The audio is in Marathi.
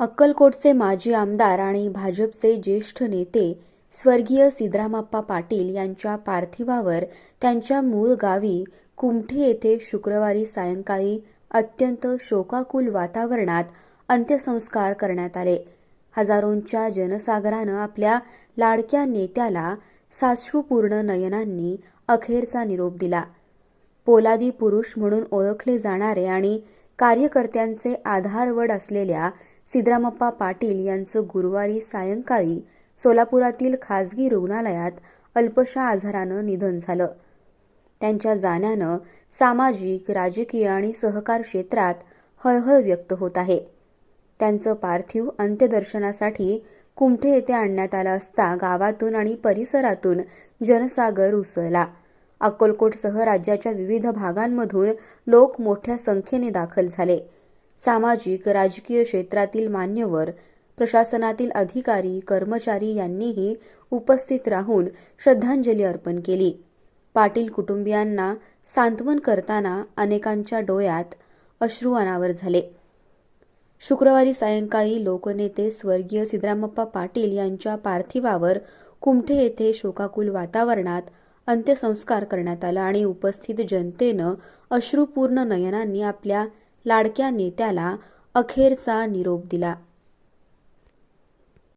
अक्कलकोटचे माजी आमदार आणि भाजपचे ज्येष्ठ नेते स्वर्गीय सिद्धरामप्पा पाटील यांच्या पार्थिवावर त्यांच्या मूळ गावी कुमठे येथे शुक्रवारी सायंकाळी अत्यंत शोकाकुल वातावरणात अंत्यसंस्कार करण्यात आले. हजारोंच्या जनसागरानं आपल्या लाडक्या नेत्याला साश्रूपूर्ण नयनांनी अखेरचा निरोप दिला. पोलादी पुरुष म्हणून ओळखले जाणारे आणि कार्यकर्त्यांचे आधारवड असलेल्या सिद्रामप्पा पाटील यांचं गुरुवारी सायंकाळी सोलापुरातील खासगी रुग्णालयात अल्पशा आजारानं निधन झालं. त्यांच्या जाण्यानं सामाजिक राजकीय आणि सहकार क्षेत्रात हळहळ व्यक्त होत आहे. त्यांचं पार्थिव अंत्यदर्शनासाठी कुमठे येथे आणण्यात आलं असता गावातून आणि परिसरातून जनसागर उसळला. अक्कलकोटसह राज्याच्या विविध भागांमधून लोक मोठ्या संख्येने दाखल झाले. सामाजिक राजकीय क्षेत्रातील मान्यवर प्रशासनातील अधिकारी कर्मचारी यांनीही उपस्थित राहून श्रद्धांजली अर्पण केली. पाटील कुटुंबियांना सांत्वन करताना अनेकांच्या डोळ्यात अश्रू अनावर झाले. शुक्रवारी सायंकाळी लोकनेते स्वर्गीय सिद्धरामप्पा पाटील यांच्या पार्थिवावर कुमठे येथे शोकाकुल वातावरणात अंत्यसंस्कार करण्यात आला आणि उपस्थित जनतेनं अश्रुपूर्ण नयनांनी आपल्या लाडक्या नेत्याला अखेरचा निरोप दिला.